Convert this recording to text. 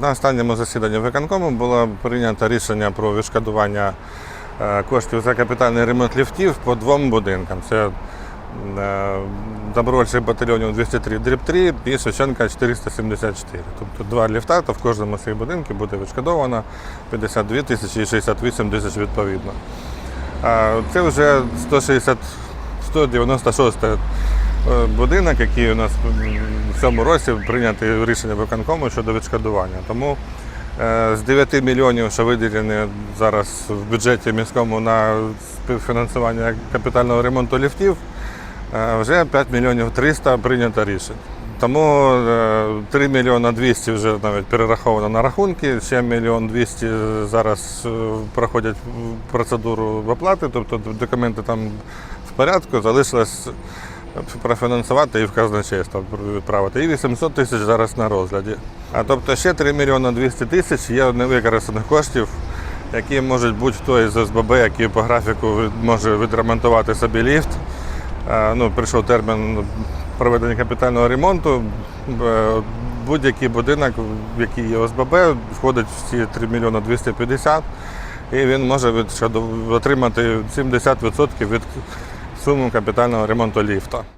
На останньому засіданні виконкому було прийнято рішення про відшкодування е, коштів за капітальний ремонт ліфтів по двом будинкам. Це е, добровольчих батальйонів 203 дріб 3 і Шевченка 474. Тобто два ліфта, то в кожному з цих будинків буде відшкодовано 52 тисячі і 68 тисяч відповідно. Це вже 160, 196 е, будинок, який у нас в цьому році прийнято рішення виконкому щодо відшкодування. Тому е, з 9 мільйонів, що виділені зараз в бюджеті міському на співфінансування капітального ремонту ліфтів, е, вже 5 мільйонів 300 прийнято рішень. Тому е, 3 мільйона 200 вже навіть перераховано на рахунки, ще мільйон 200 зараз е, проходять процедуру оплати, тобто документи там в порядку, залишилось профінансувати і в казначейство відправити. І 800 тисяч зараз на розгляді. А тобто ще 3 мільйони 200 тисяч є невикористаних коштів, які можуть бути той з СББ, який по графіку може відремонтувати собі ліфт. Ну, прийшов термін проведення капітального ремонту. Будь-який будинок, в який є ОСББ, входить в ці 3 мільйони 250 і він може відшкоду- отримати 70% від суми капітального ремонту ліфта.